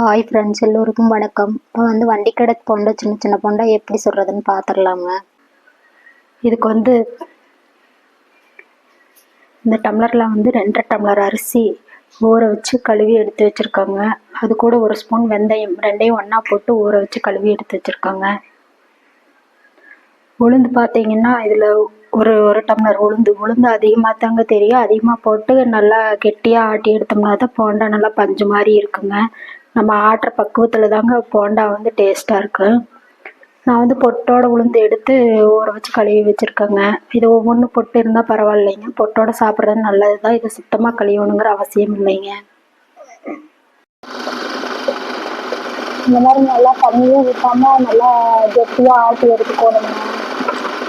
Hi friends எல்லோருக்கும் வணக்கம். இப்போ வந்து வண்டிக்கடை போண்டா சின்ன சின்ன போண்டா எப்படி சொல்கிறதுன்னு பார்த்துடலாங்க. இதுக்கு வந்து இந்த டம்ளரில் வந்து ரெண்டரை டம்ளர் அரிசி ஊற வச்சு கழுவி எடுத்து வச்சுருக்காங்க. அது கூட ஒரு ஸ்பூன் வெந்தயம் ரெண்டையும் ஒன்றா போட்டு ஊற வச்சு கழுவி எடுத்து வச்சுருக்காங்க. உளுந்து பார்த்தீங்கன்னா இதில் ஒரு ஒரு டம்ளர் உளுந்து. உளுந்து அதிகமாக தாங்க தெரியும். அதிகமாக போட்டு நல்லா கெட்டியாக ஆட்டி எடுத்தோம்னா தான் போண்டா நல்லா பஞ்சு மாதிரி இருக்குங்க. நம்ம ஆட்டுற பக்குவத்தில் தாங்க போண்டா வந்து டேஸ்ட்டாக இருக்கும் நான் வந்து பொட்டோட உளுந்து எடுத்து ஊற வச்சு கழுவி வச்சுருக்கேங்க. இது ஒவ்வொன்று பொட்டு இருந்தால் பரவாயில்லைங்க. பொட்டோட சாப்பிட்றது நல்லது தான் இது சுத்தமாக கழுவணுங்கிற அவசியம் இல்லைங்க. இந்த மாதிரி நல்லா தண்ணியும் ஊற்றாமல் நல்லா கெட்டியாக ஆட்டி எடுத்துக்கோணுங்க.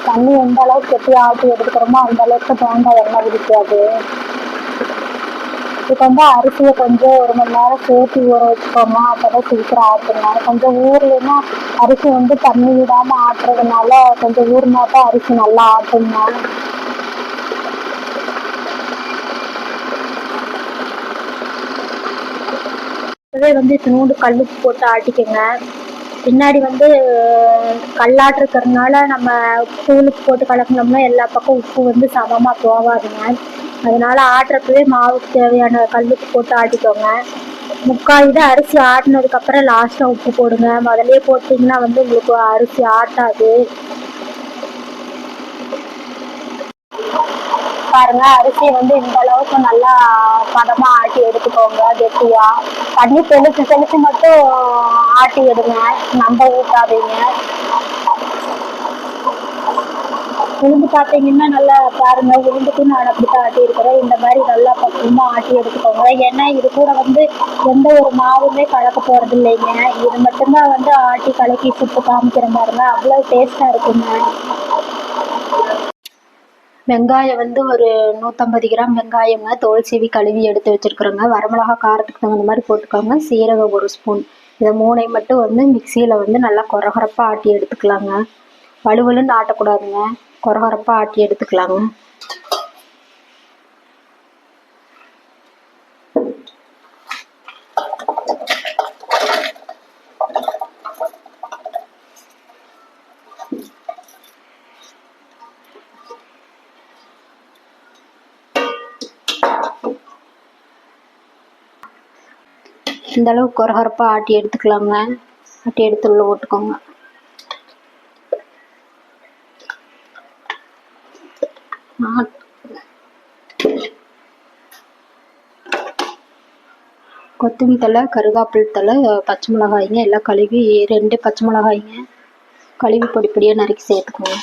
தண்ணி எந்த அளவுக்கு கெட்டியாக ஆட்டி எடுத்துக்கிறோமோ அந்த அளவுக்கு போண்டா எண்ணெய் பிடிக்காது இதுக்கு வந்து அரிசியை கொஞ்சம் ஒரு மணி நேரம் சேர்த்து ஊற வச்சுக்கோமா அப்போ தான் சீக்கிரம் ஆட்டுங்க. கொஞ்சம் ஊர்லேன்னா அரிசி வந்து தண்ணி விடாமல் ஆட்டுறதுனால கொஞ்சம் ஊர்னா தான் அரிசி நல்லா ஆட்டுங்க. இப்போவே வந்து இத்தினூண்டு கல்லுப்பு போட்டு ஆட்டிக்கோங்க. பின்னாடி வந்து கல்லாட்டு இருக்கிறதுனால நம்ம தூளுக்கு போட்டு கலக்கினோம்னா எல்லா பக்கம் உப்பு வந்து சமமாக போகாதுங்க. அதனால ஆட்டுறப்பவே மாவுக்கு தேவையான கல்லுக்கு போட்டு ஆட்டிக்கோங்க. முக்கால் இது அரிசி ஆட்டினதுக்கப்புறம் லாஸ்ட்டாக உப்பு போடுங்க. முதலே போட்டிங்கன்னா வந்து உங்களுக்கு அரிசி ஆட்டாது. பாருங்க அரிசி வந்து இந்த அளவுக்கு நல்லா பதமா ஆட்டி எடுத்துக்கோங்க கெட்டியா. தண்ணி தெளிச்சு தெளிச்சு மட்டும் ஆட்டி எடுங்க. நம்ப ஊட்டாதீங்க உளுந்து பார்த்தீங்கன்னா நல்லா பாருங்க. உளுந்துக்கு நான் அப்படித்தான் ஆட்டி இருக்கிறேன் இந்த மாதிரி நல்லா பக்குவமா ஆட்டி எடுத்துக்கோங்க. ஏன்னா இது கூட வந்து எந்த ஒரு மாவுமே கலக்க போறது இல்லைங்க. இது மட்டும்தான் வந்து ஆட்டி கலக்கி சுட்டு காமிக்கிற மாதிரி அவ்வளோ டேஸ்டா இருக்குங்க. வெங்காயம் வந்து ஒரு நூற்றம்பது கிராம் வெங்காயங்க தோல் சீவி கழுவி எடுத்து வச்சுருக்குறோங்க. வரமிளகா காரத்துக்கு தகுந்த மாதிரி போட்டுக்கோங்க. சீரகம் ஒரு ஸ்பூன் இதை மூணை மட்டும் வந்து மிக்சியில் வந்து நல்லா குறகுறப்பாக ஆட்டி எடுத்துக்கலாங்க. வலுவலுன்னு ஆட்டக்கூடாதுங்க. குறகுறப்பாக ஆட்டி எடுத்துக்கலாங்க. இந்த குறகுறப்பாக ஆட்டி எடுத்துக்கலாங்க. ஆட்டி எடுத்து உள்ள போட்டுக்கோங்க. கொத்தமல்லி தழை கருகாப்பில் தழை பச்சை மிளகாய்ங்க எல்லாம் கழுவி ரெண்டு பச்சை மிளகாய்ங்க கழுவி பொடி பொடியாக நறுக்கி சேர்த்துக்கோங்க.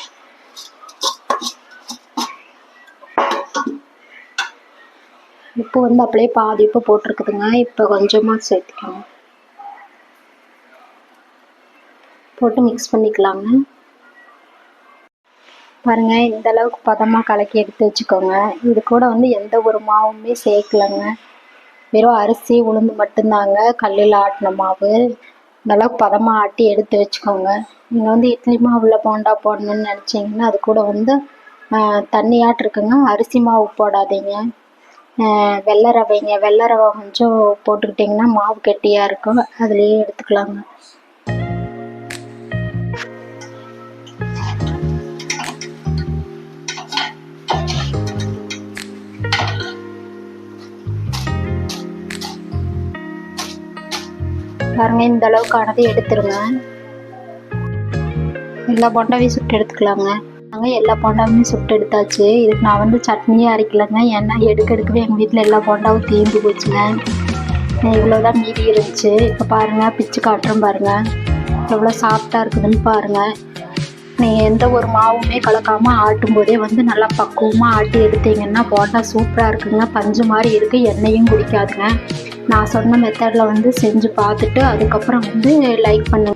உப்பு வந்து அப்படியே பாதி உப்பு போட்டிருக்குதுங்க. இப்போ கொஞ்சமாக சேர்த்துக்கோங்க. போட்டு மிக்ஸ் பண்ணிக்கலாங்க. பாருங்க இந்த அளவுக்கு பதமாக கலக்கி எடுத்து வச்சுக்கோங்க. இது கூட வந்து எந்த ஒரு மாவுமே சேர்க்கலங்க. வெறும் அரிசி உளுந்து மட்டும்தாங்க கல்லில் ஆட்டின மாவு. இந்தளவுக்கு பதமாக ஆட்டி எடுத்து வச்சுக்கோங்க. நீங்கள் வந்து இட்லி மாவில் போண்டா போடணும்னு நினச்சிங்கன்னா அது கூட வந்து ஆஹ், தண்ணியாட்டு இருக்குங்க. அரிசி மாவு போடாதீங்க. வெள்ளை ரவைங்க. வெள்ளை ரவை கொஞ்சம் போட்டுக்கிட்டிங்கன்னா மாவு கெட்டியாக இருக்கும். அதுலேயே எடுத்துக்கலாங்க. பாருங்க இந்த அளவுக்கு ஆனதை எடுத்துருங்க. எல்லா போண்டாவையும் சுட்டு எடுத்துக்கலாங்க. நாங்கள் எல்லா போண்டாவுமே சுட்டு எடுத்தாச்சு. இதுக்கு நான் வந்து சட்னியே அரைக்கலைங்க. ஏன்னா எடுக்க எடுக்கவே எங்கள் வீட்டில் எல்லா போண்டாவும் தீர்ந்து போச்சுங்க. இவ்வளோதான் மீதி இருந்துச்சு. இப்போ பாருங்கள் பிச்சு காட்டுறோம் பாருங்கள் எவ்வளோ சாஃப்டாக இருக்குதுன்னு பாருங்கள் நீங்கள் எந்த ஒரு மாவுமே கலக்காமல் ஆட்டும் போதே வந்து நல்லா பக்குவமாக ஆட்டி எடுத்தீங்கன்னா போட்டா சூப்பராக இருக்குங்க. பஞ்சு மாதிரி இருக்குது எண்ணெயும் குடிக்காதுங்க. நான் சொன்ன மெத்தடில் வந்து செஞ்சு பார்த்துட்டு அதுக்கப்புறம் வந்து லைக் பண்ணுங்க.